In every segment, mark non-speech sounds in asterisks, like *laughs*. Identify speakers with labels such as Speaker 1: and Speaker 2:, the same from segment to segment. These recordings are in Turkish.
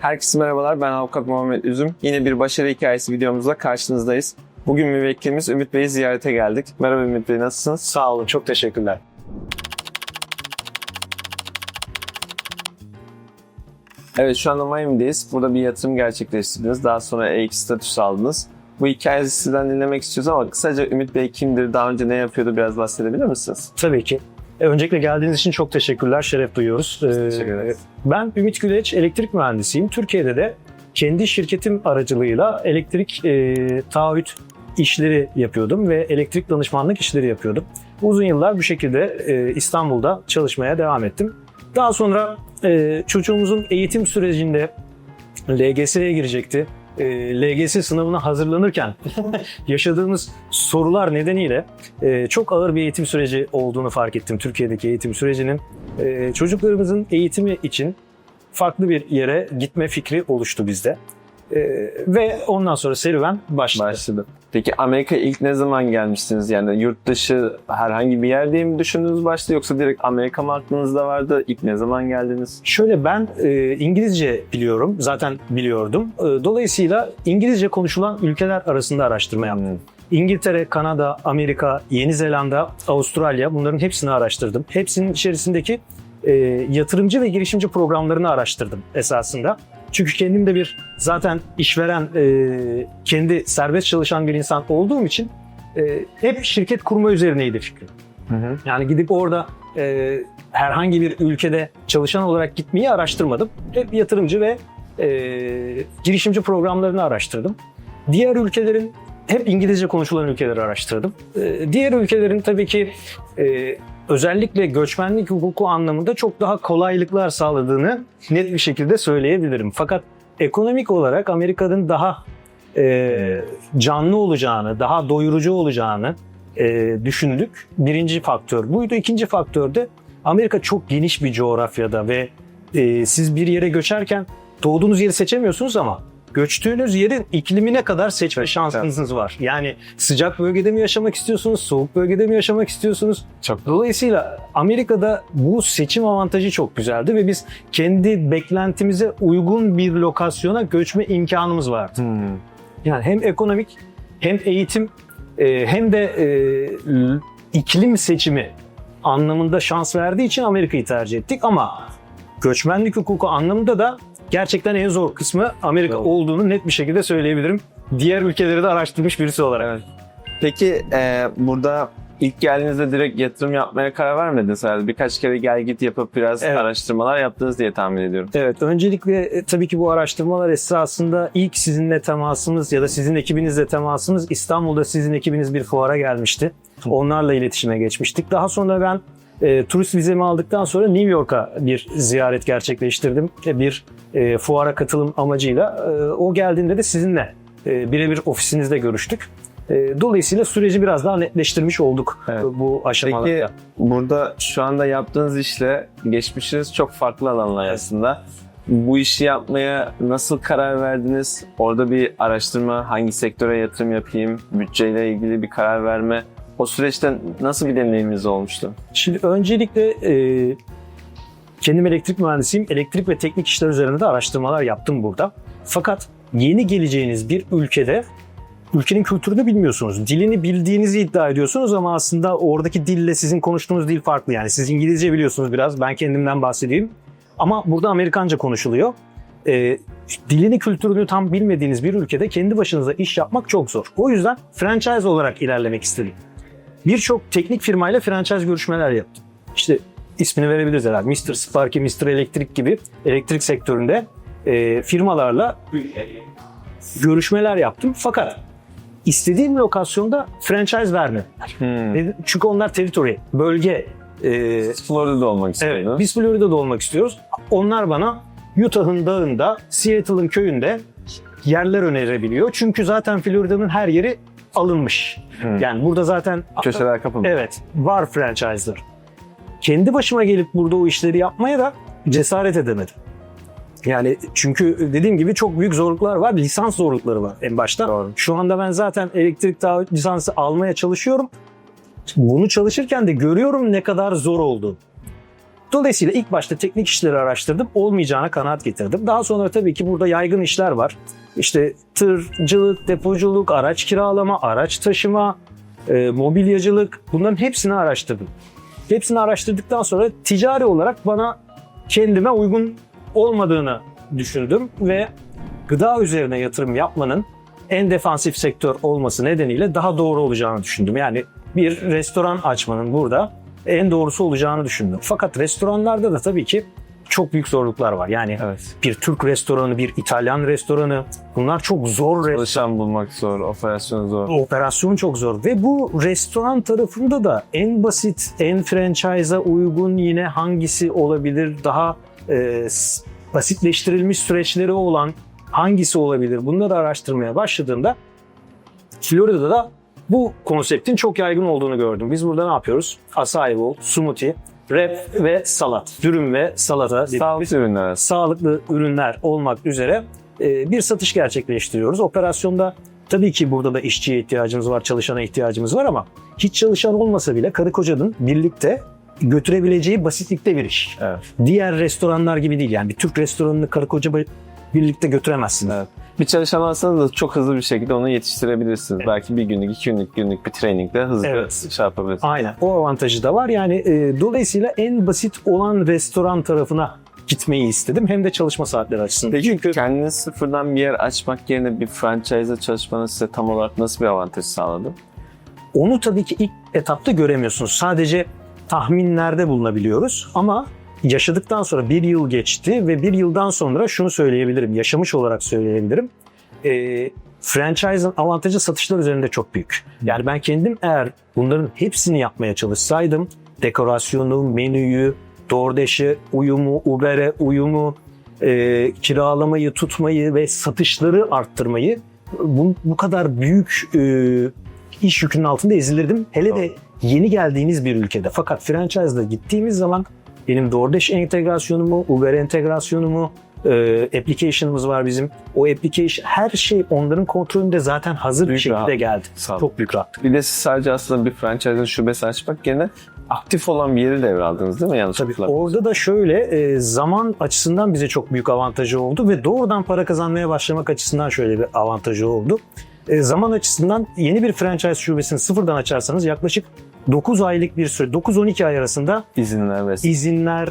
Speaker 1: Herkese merhabalar, ben Avukat Muhammed Üzüm. Yine bir başarı hikayesi videomuzla karşınızdayız. Bugün müvekkilimiz Ümit Bey'i ziyarete geldik. Merhaba Ümit Bey, nasılsınız?
Speaker 2: Sağ olun, çok teşekkürler.
Speaker 1: Evet, şu anda Miami'deyiz. Burada bir yatırım gerçekleştirdiniz. Daha sonra EX statüsü aldınız. Bu hikayeyi sizden dinlemek istiyoruz ama kısaca Ümit Bey kimdir, daha önce ne yapıyordu biraz bahsedebilir misiniz?
Speaker 2: Tabii ki. E, öncelikle geldiğiniz için çok teşekkürler, şeref duyuyoruz.
Speaker 1: Teşekkür ederiz.
Speaker 2: Ben Ümit Güleç, elektrik mühendisiyim. Türkiye'de de kendi şirketim aracılığıyla elektrik e, taahhüt işleri yapıyordum ve elektrik danışmanlık işleri yapıyordum. Uzun yıllar bu şekilde e, İstanbul'da çalışmaya devam ettim. Daha sonra e, çocuğumuzun eğitim sürecinde LGS'ye girecekti. E, LGS sınavına hazırlanırken *laughs* yaşadığımız sorular nedeniyle e, çok ağır bir eğitim süreci olduğunu fark ettim Türkiye'deki eğitim sürecinin. E, çocuklarımızın eğitimi için farklı bir yere gitme fikri oluştu bizde. E, ve ondan sonra serüven başladı.
Speaker 1: Başladı. Peki Amerika ilk ne zaman gelmiştiniz? Yani yurt dışı herhangi bir yerde mi düşündünüz başta yoksa direkt Amerika mı aklınızda vardı? İlk ne zaman geldiniz?
Speaker 2: Şöyle ben e, İngilizce biliyorum, zaten biliyordum. E, dolayısıyla İngilizce konuşulan ülkeler arasında araştırma yaptım. İngiltere, Kanada, Amerika, Yeni Zelanda, Avustralya bunların hepsini araştırdım. Hepsinin içerisindeki e, yatırımcı ve girişimci programlarını araştırdım esasında. Çünkü kendim de bir zaten işveren, e, kendi serbest çalışan bir insan olduğum için e, hep şirket kurma üzerineydi fikrim.
Speaker 1: Hı hı.
Speaker 2: Yani gidip orada e, herhangi bir ülkede çalışan olarak gitmeyi araştırmadım. Hep yatırımcı ve e, girişimci programlarını araştırdım. Diğer ülkelerin hep İngilizce konuşulan ülkeleri araştırdım. E, diğer ülkelerin tabii ki e, özellikle göçmenlik hukuku anlamında çok daha kolaylıklar sağladığını net bir şekilde söyleyebilirim. Fakat ekonomik olarak Amerika'nın daha e, canlı olacağını, daha doyurucu olacağını e, düşündük. Birinci faktör buydu. İkinci faktör de Amerika çok geniş bir coğrafyada ve e, siz bir yere göçerken doğduğunuz yeri seçemiyorsunuz ama göçtüğünüz yerin iklimine kadar seçme şansınız var. Yani sıcak bölgede mi yaşamak istiyorsunuz, soğuk bölgede mi yaşamak istiyorsunuz?
Speaker 1: Çok
Speaker 2: Dolayısıyla Amerika'da bu seçim avantajı çok güzeldi ve biz kendi beklentimize uygun bir lokasyona göçme imkanımız vardı.
Speaker 1: Hmm.
Speaker 2: Yani hem ekonomik hem eğitim e, hem de e, iklim seçimi anlamında şans verdiği için Amerika'yı tercih ettik ama göçmenlik hukuku anlamında da gerçekten en zor kısmı Amerika
Speaker 1: Doğru.
Speaker 2: olduğunu net bir şekilde söyleyebilirim. Diğer ülkeleri de araştırmış birisi olarak.
Speaker 1: Peki e, burada ilk geldiğinizde direkt yatırım yapmaya karar vermediniz herhalde. Birkaç kere gel git yapıp biraz
Speaker 2: Evet.
Speaker 1: araştırmalar yaptınız diye tahmin ediyorum.
Speaker 2: Evet, öncelikle e, tabii ki bu araştırmalar esasında ilk sizinle temasımız ya da sizin ekibinizle temasımız İstanbul'da sizin ekibiniz bir fuara gelmişti. Onlarla iletişime geçmiştik. Daha sonra ben e, turist vizemi aldıktan sonra New York'a bir ziyaret gerçekleştirdim. E, Bir e, fuara katılım amacıyla. E, o geldiğinde de sizinle e, birebir ofisinizde görüştük. E, dolayısıyla süreci biraz daha netleştirmiş olduk
Speaker 1: Evet.
Speaker 2: e, bu aşamalarda.
Speaker 1: Peki burada şu anda yaptığınız işle geçmişiniz çok farklı alanlar
Speaker 2: Evet.
Speaker 1: aslında. Bu işi yapmaya nasıl karar verdiniz? Orada bir araştırma, hangi sektöre yatırım yapayım, bütçeyle ilgili bir karar verme. O süreçte nasıl bir deneyiminiz olmuştu?
Speaker 2: Şimdi öncelikle e, kendim elektrik mühendisiyim. Elektrik ve teknik işler üzerinde de araştırmalar yaptım burada. Fakat yeni geleceğiniz bir ülkede ülkenin kültürünü bilmiyorsunuz. Dilini bildiğinizi iddia ediyorsunuz ama aslında oradaki dille sizin konuştuğunuz dil farklı. Yani siz İngilizce biliyorsunuz biraz. Ben kendimden bahsedeyim. Ama burada Amerikanca konuşuluyor. E, dilini, kültürünü tam bilmediğiniz bir ülkede kendi başınıza iş yapmak çok zor. O yüzden franchise olarak ilerlemek istedim. Birçok teknik firmayla franchise görüşmeler yaptım. İşte ismini verebiliriz herhalde. Mr. Sparky, Mr. Elektrik gibi elektrik sektöründe e, firmalarla görüşmeler yaptım. Fakat istediğim lokasyonda franchise vermediler.
Speaker 1: Hmm.
Speaker 2: Çünkü onlar territory, bölge. e,
Speaker 1: Florida'da olmak
Speaker 2: Evet,
Speaker 1: istiyordunuz.
Speaker 2: biz Florida'da olmak istiyoruz. Onlar bana Utah'ın dağında, Seattle'ın köyünde yerler önerebiliyor. Çünkü zaten Florida'nın her yeri alınmış.
Speaker 1: Hmm.
Speaker 2: Yani burada zaten
Speaker 1: Köşeler kapalı.
Speaker 2: evet var franchise'lar. Kendi başıma gelip burada o işleri yapmaya da cesaret edemedim. Yani çünkü dediğim gibi çok büyük zorluklar var. Lisans zorlukları var en başta.
Speaker 1: Doğru.
Speaker 2: Şu anda ben zaten elektrik taahhüt lisansı almaya çalışıyorum. Bunu çalışırken de görüyorum ne kadar zor olduğunu. Dolayısıyla ilk başta teknik işleri araştırdım. Olmayacağına kanaat getirdim. Daha sonra tabii ki burada yaygın işler var. İşte tırcılık, depoculuk, araç kiralama, araç taşıma, e, mobilyacılık bunların hepsini araştırdım. Hepsini araştırdıktan sonra ticari olarak bana kendime uygun olmadığını düşündüm ve gıda üzerine yatırım yapmanın en defansif sektör olması nedeniyle daha doğru olacağını düşündüm. Yani bir restoran açmanın burada en doğrusu olacağını düşündüm. Fakat restoranlarda da tabii ki çok büyük zorluklar var. Yani
Speaker 1: Evet.
Speaker 2: bir Türk restoranı, bir İtalyan restoranı bunlar çok zor
Speaker 1: Çalışan bulmak zor, operasyon zor.
Speaker 2: operasyon çok zor ve bu restoran tarafında da en basit, en franchise'a uygun yine hangisi olabilir daha e, basitleştirilmiş süreçleri olan hangisi olabilir bunları araştırmaya başladığımda Florida'da da bu konseptin çok yaygın olduğunu gördüm. Biz burada ne yapıyoruz? Acai bowl, smoothie, wrap ve salat. Dürüm ve salata.
Speaker 1: Sağlık ürünler.
Speaker 2: sağlıklı ürünler olmak üzere e, bir satış gerçekleştiriyoruz. Operasyonda tabii ki burada da işçiye ihtiyacımız var, çalışana ihtiyacımız var ama hiç çalışan olmasa bile karı kocanın birlikte götürebileceği basitlikte bir iş.
Speaker 1: Evet.
Speaker 2: Diğer restoranlar gibi değil yani bir Türk restoranını karı koca birlikte götüremezsiniz.
Speaker 1: Evet. Bir çalışan alsanız da çok hızlı bir şekilde onu yetiştirebilirsiniz. Belki bir günlük, iki günlük, günlük bir trainingle hızlı
Speaker 2: Evet.
Speaker 1: şey yapabilirsiniz.
Speaker 2: Aynen. O avantajı da var. Yani e, dolayısıyla en basit olan restoran tarafına gitmeyi istedim. Hem de çalışma saatleri açısından.
Speaker 1: Peki
Speaker 2: Çünkü
Speaker 1: kendiniz sıfırdan bir yer açmak yerine bir franchise'da çalışmanız size tam olarak nasıl bir avantaj sağladı?
Speaker 2: Onu tabii ki ilk etapta göremiyorsunuz. Sadece tahminlerde bulunabiliyoruz ama yaşadıktan sonra bir yıl geçti ve bir yıldan sonra şunu söyleyebilirim, yaşamış olarak söyleyebilirim. Ee, franchise'ın avantajı satışlar üzerinde çok büyük. Yani ben kendim eğer bunların hepsini yapmaya çalışsaydım, dekorasyonu, menüyü, DoorDash'e uyumu, Uber'e uyumu, e, kiralamayı, tutmayı ve satışları arttırmayı bu, bu kadar büyük e, iş yükünün altında ezilirdim. Hele de yeni geldiğiniz bir ülkede. Fakat franchise'da gittiğimiz zaman benim DoorDash entegrasyonumu, Uber entegrasyonumu, e, application'ımız var bizim. O application her şey onların kontrolünde zaten hazır bir
Speaker 1: Büyük
Speaker 2: şekilde
Speaker 1: rahat.
Speaker 2: geldi.
Speaker 1: Sağ.
Speaker 2: Çok büyük rahatlık.
Speaker 1: Bir de siz sadece aslında bir franchise'ın şubesi açmak yerine aktif olan bir yeri devraldınız değil mi? Yanlış
Speaker 2: Tabii orada da şöyle e, zaman açısından bize çok büyük avantajı oldu ve doğrudan para kazanmaya başlamak açısından şöyle bir avantajı oldu. E, zaman açısından yeni bir franchise şubesini sıfırdan açarsanız yaklaşık 9 aylık bir süre, 9-12 ay arasında
Speaker 1: izinler ve
Speaker 2: izinler,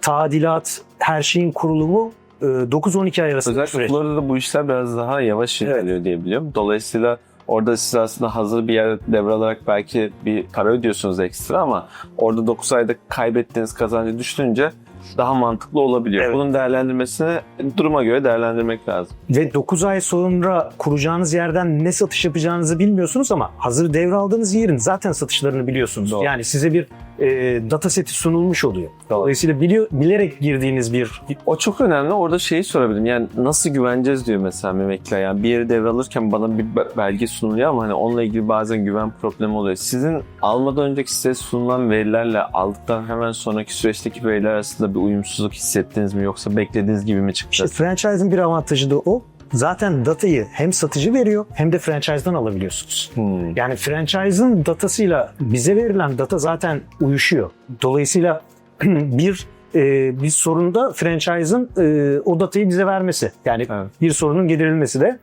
Speaker 2: tadilat, her şeyin kurulumu e, 9-12 ay arasında
Speaker 1: Özellikle
Speaker 2: süreç.
Speaker 1: Florida'da bu işler biraz daha yavaş ilerliyor diye biliyorum. Dolayısıyla orada siz aslında hazır bir yer devralarak belki bir para ödüyorsunuz ekstra ama orada 9 ayda kaybettiğiniz kazancı düşününce daha mantıklı olabiliyor.
Speaker 2: Evet.
Speaker 1: Bunun değerlendirmesini duruma göre değerlendirmek lazım.
Speaker 2: Ve 9 ay sonra kuracağınız yerden ne satış yapacağınızı bilmiyorsunuz ama hazır devraldığınız yerin zaten satışlarını biliyorsunuz.
Speaker 1: Doğru.
Speaker 2: Yani size bir e, data seti sunulmuş oluyor. Dolayısıyla biliyor, bilerek girdiğiniz bir
Speaker 1: O çok önemli. Orada şeyi sorabilirim. Yani nasıl güveneceğiz diyor mesela Mehmet'le. Yani bir yeri devralırken bana bir be- belge sunuluyor ama hani onunla ilgili bazen güven problemi oluyor. Sizin almadan önceki size sunulan verilerle aldıktan hemen sonraki süreçteki veriler arasında bir uyumsuzluk hissettiniz mi? Yoksa beklediğiniz gibi mi çıktı?
Speaker 2: işte franchise'ın bir avantajı da o. Zaten datayı hem satıcı veriyor hem de franchise'dan alabiliyorsunuz.
Speaker 1: Hmm.
Speaker 2: Yani franchise'ın datasıyla bize verilen data zaten uyuşuyor. Dolayısıyla *clears throat* bir e, bir sorunda franchise'ın e, o datayı bize vermesi. Yani
Speaker 1: Evet.
Speaker 2: bir sorunun giderilmesi de.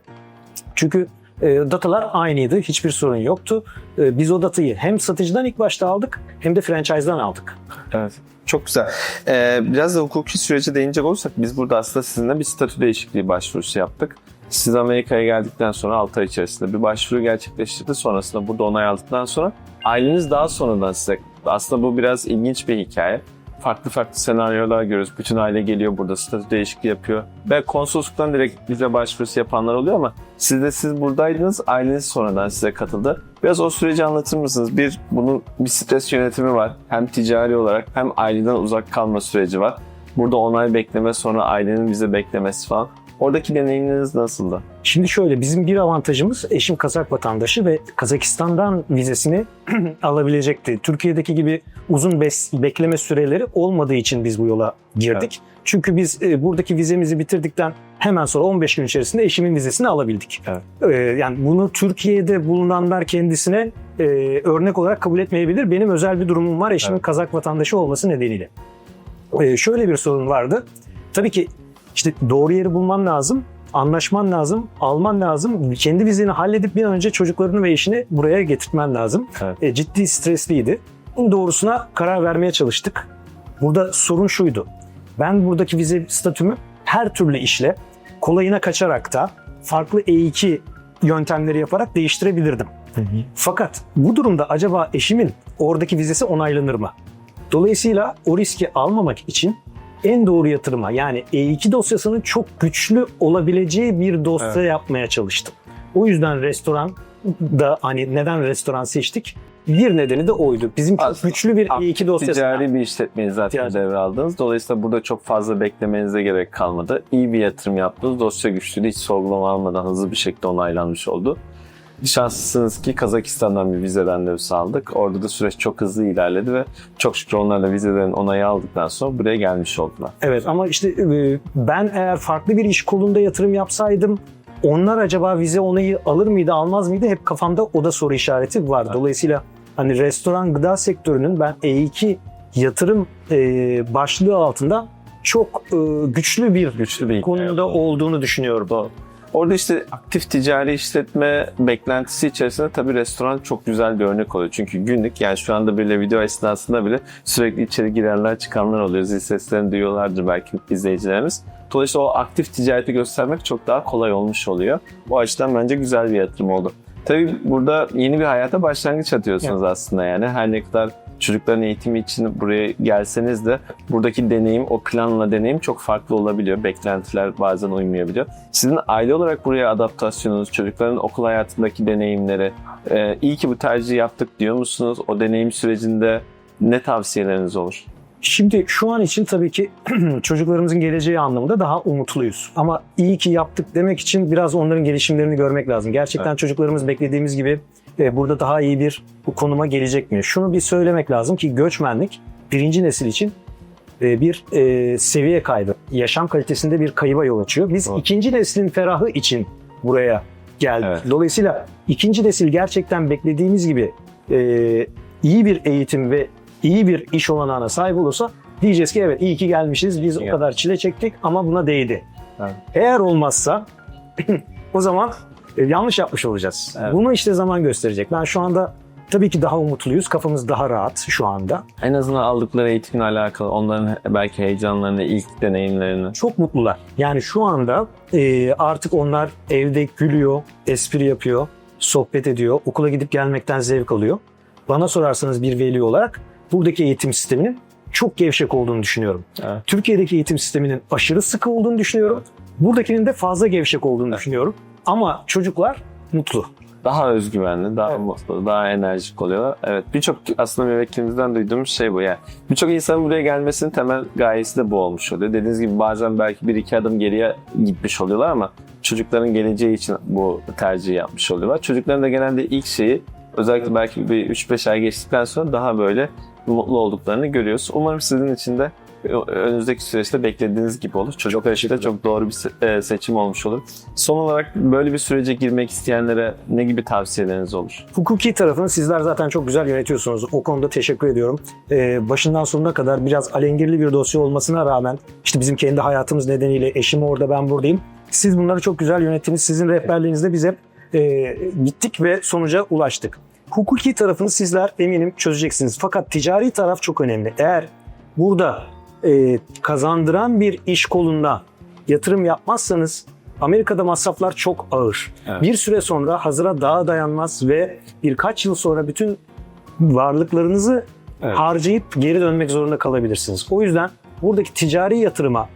Speaker 2: Çünkü e, datalar aynıydı. Hiçbir sorun yoktu. E, biz o datayı hem satıcıdan ilk başta aldık hem de franchise'dan aldık.
Speaker 1: Evet. Çok güzel. Ee, biraz da hukuki sürece değinecek olursak biz burada aslında sizinle bir statü değişikliği başvurusu yaptık. Siz Amerika'ya geldikten sonra 6 ay içerisinde bir başvuru gerçekleştirdi. Sonrasında burada onay aldıktan sonra aileniz daha sonradan size aslında bu biraz ilginç bir hikaye. Farklı farklı senaryolar görüyoruz. Bütün aile geliyor burada statü değişikliği yapıyor. Ve konsolosluktan direkt bize başvurusu yapanlar oluyor ama siz de siz buradaydınız, aileniz sonradan size katıldı. Biraz o süreci anlatır mısınız? Bir, bunun bir stres yönetimi var. Hem ticari olarak hem aileden uzak kalma süreci var. Burada onay bekleme sonra ailenin bize beklemesi falan. Oradaki deneyimleriniz nasıldı?
Speaker 2: Şimdi şöyle bizim bir avantajımız eşim Kazak vatandaşı ve Kazakistan'dan vizesini *clears throat* alabilecekti. Türkiye'deki gibi uzun bekleme süreleri olmadığı için biz bu yola girdik. Çünkü biz e, buradaki vizemizi bitirdikten Hemen sonra 15 gün içerisinde eşimin vizesini alabildik.
Speaker 1: Evet.
Speaker 2: Ee, yani bunu Türkiye'de bulunanlar kendisine e, örnek olarak kabul etmeyebilir. Benim özel bir durumum var eşimin
Speaker 1: Evet.
Speaker 2: Kazak vatandaşı olması nedeniyle. Ee, şöyle bir sorun vardı. Tabii ki işte doğru yeri bulman lazım, anlaşman lazım, alman lazım. Kendi vizeni halledip bir an önce çocuklarını ve eşini buraya getirtmen lazım.
Speaker 1: Evet.
Speaker 2: E, ciddi stresliydi. Bunun doğrusuna karar vermeye çalıştık. Burada sorun şuydu. Ben buradaki vize statümü her türlü işle kolayına kaçarak da farklı E2 yöntemleri yaparak değiştirebilirdim. Fakat bu durumda acaba eşimin oradaki vizesi onaylanır mı? Dolayısıyla o riski almamak için en doğru yatırıma yani E2 dosyasının çok güçlü olabileceği bir dosya
Speaker 1: Evet.
Speaker 2: yapmaya çalıştım. O yüzden restoran da hani neden restoran seçtik? Bir nedeni de oydu. Bizim çok
Speaker 1: Aslında
Speaker 2: güçlü bir E2 dosyası.
Speaker 1: Ticari bir işletmeyi zaten
Speaker 2: İhtiyacı.
Speaker 1: devraldınız. Dolayısıyla burada çok fazla beklemenize gerek kalmadı. İyi bir yatırım yaptınız. Dosya güçlüydü. Hiç sorgulama almadan hızlı bir şekilde onaylanmış oldu. Şanslısınız ki Kazakistan'dan bir vize randevusu aldık. Orada da süreç çok hızlı ilerledi ve çok şükür onlar da vizelerin onayı aldıktan sonra buraya gelmiş oldular.
Speaker 2: Evet ama işte e, ben eğer farklı bir iş kolunda yatırım yapsaydım onlar acaba vize onayı alır mıydı almaz mıydı hep kafamda o da soru işareti var.
Speaker 1: Evet.
Speaker 2: Dolayısıyla hani restoran gıda sektörünün ben E2 yatırım e, başlığı altında çok e, güçlü bir
Speaker 1: Güçlü bir
Speaker 2: konumda olduğunu düşünüyorum.
Speaker 1: Doğru. Orada işte aktif ticari işletme beklentisi içerisinde tabii restoran çok güzel bir örnek oluyor. Çünkü günlük yani şu anda bile video esnasında bile sürekli içeri girenler çıkanlar oluyor. Zil seslerini duyuyorlardır belki izleyicilerimiz. Dolayısıyla o aktif ticareti göstermek çok daha kolay olmuş oluyor. Bu açıdan bence güzel bir yatırım oldu. Tabii burada yeni bir hayata başlangıç atıyorsunuz aslında yani. Her ne kadar çocukların eğitimi için buraya gelseniz de buradaki deneyim, o planla deneyim çok farklı olabiliyor. Beklentiler bazen uymayabiliyor. Sizin aile olarak buraya adaptasyonunuz, çocukların okul hayatındaki deneyimleri, e, iyi ki bu tercihi yaptık diyor musunuz? O deneyim sürecinde ne tavsiyeleriniz olur?
Speaker 2: Şimdi şu an için tabii ki *clears throat* çocuklarımızın geleceği anlamında daha umutluyuz. Ama iyi ki yaptık demek için biraz onların gelişimlerini görmek lazım. Gerçekten
Speaker 1: Evet.
Speaker 2: çocuklarımız beklediğimiz gibi e, burada daha iyi bir bu konuma gelecek mi? Şunu bir söylemek lazım ki göçmenlik birinci nesil için e, bir e, seviye kaybı, yaşam kalitesinde bir kayıba yol açıyor. Biz
Speaker 1: Doğru.
Speaker 2: ikinci neslin ferahı için buraya geldik.
Speaker 1: Evet.
Speaker 2: Dolayısıyla ikinci nesil gerçekten beklediğimiz gibi e, iyi bir eğitim ve iyi bir iş olanağına sahip olursa diyeceğiz ki evet iyi ki gelmişiz. Biz o kadar çile çektik ama buna değdi.
Speaker 1: Evet.
Speaker 2: Eğer olmazsa *clears throat* o zaman e, yanlış yapmış olacağız.
Speaker 1: Evet.
Speaker 2: Bunu işte zaman gösterecek. Ben şu anda tabii ki daha umutluyuz. Kafamız daha rahat şu anda.
Speaker 1: En azından aldıkları eğitimle alakalı onların belki heyecanlarını, ilk deneyimlerini.
Speaker 2: Çok mutlular. Yani şu anda e, artık onlar evde gülüyor, espri yapıyor, sohbet ediyor, okula gidip gelmekten zevk alıyor. Bana sorarsanız bir veli olarak buradaki eğitim sisteminin çok gevşek olduğunu düşünüyorum.
Speaker 1: Evet.
Speaker 2: Türkiye'deki eğitim sisteminin aşırı sıkı olduğunu düşünüyorum. Buradakinin de fazla gevşek olduğunu
Speaker 1: Evet.
Speaker 2: düşünüyorum. Ama çocuklar mutlu.
Speaker 1: Daha özgüvenli, daha
Speaker 2: Evet.
Speaker 1: mutlu, daha enerjik oluyorlar. Evet birçok aslında müvekkilimizden duyduğumuz şey bu yani. Birçok insanın buraya gelmesinin temel gayesi de bu olmuş oluyor. Dediğiniz gibi bazen belki bir iki adım geriye gitmiş oluyorlar ama çocukların geleceği için bu tercihi yapmış oluyorlar. Çocukların da genelde ilk şeyi özellikle belki bir 3-5 ay geçtikten sonra daha böyle mutlu olduklarını görüyoruz. Umarım sizin için de önümüzdeki süreçte beklediğiniz gibi olur. Çocuklar için de çok doğru bir e, seçim olmuş olur. Son olarak böyle bir sürece girmek isteyenlere ne gibi tavsiyeleriniz olur?
Speaker 2: Hukuki tarafını sizler zaten çok güzel yönetiyorsunuz. O konuda teşekkür ediyorum. Ee, başından sonuna kadar biraz alengirli bir dosya olmasına rağmen işte bizim kendi hayatımız nedeniyle eşim orada ben buradayım. Siz bunları çok güzel yönettiniz. Sizin rehberliğinizde biz hep e, gittik ve sonuca ulaştık. Hukuki tarafını sizler eminim çözeceksiniz. Fakat ticari taraf çok önemli. Eğer burada e, kazandıran bir iş kolunda yatırım yapmazsanız Amerika'da masraflar çok ağır.
Speaker 1: Evet.
Speaker 2: Bir süre sonra hazıra daha dayanmaz ve birkaç yıl sonra bütün varlıklarınızı
Speaker 1: Evet.
Speaker 2: harcayıp geri dönmek zorunda kalabilirsiniz. O yüzden buradaki ticari yatırıma,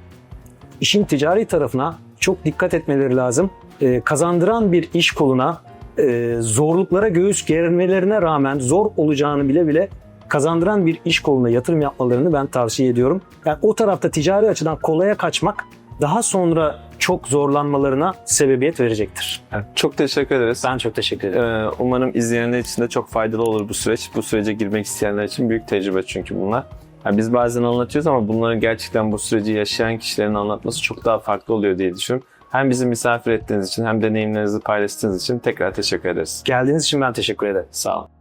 Speaker 2: işin ticari tarafına çok dikkat etmeleri lazım. Ee, kazandıran bir iş koluna e, zorluklara göğüs germelerine rağmen zor olacağını bile bile kazandıran bir iş koluna yatırım yapmalarını ben tavsiye ediyorum. Yani o tarafta ticari açıdan kolaya kaçmak daha sonra çok zorlanmalarına sebebiyet verecektir.
Speaker 1: Çok teşekkür ederiz.
Speaker 2: Ben çok teşekkür ederim.
Speaker 1: Ee, umarım izleyenler için de çok faydalı olur bu süreç. Bu sürece girmek isteyenler için büyük tecrübe çünkü bunlar. Yani biz bazen anlatıyoruz ama bunların gerçekten bu süreci yaşayan kişilerin anlatması çok daha farklı oluyor diye düşünüyorum. Hem bizi misafir ettiğiniz için hem deneyimlerinizi paylaştığınız için tekrar teşekkür ederiz.
Speaker 2: Geldiğiniz için ben teşekkür ederim. Sağ olun.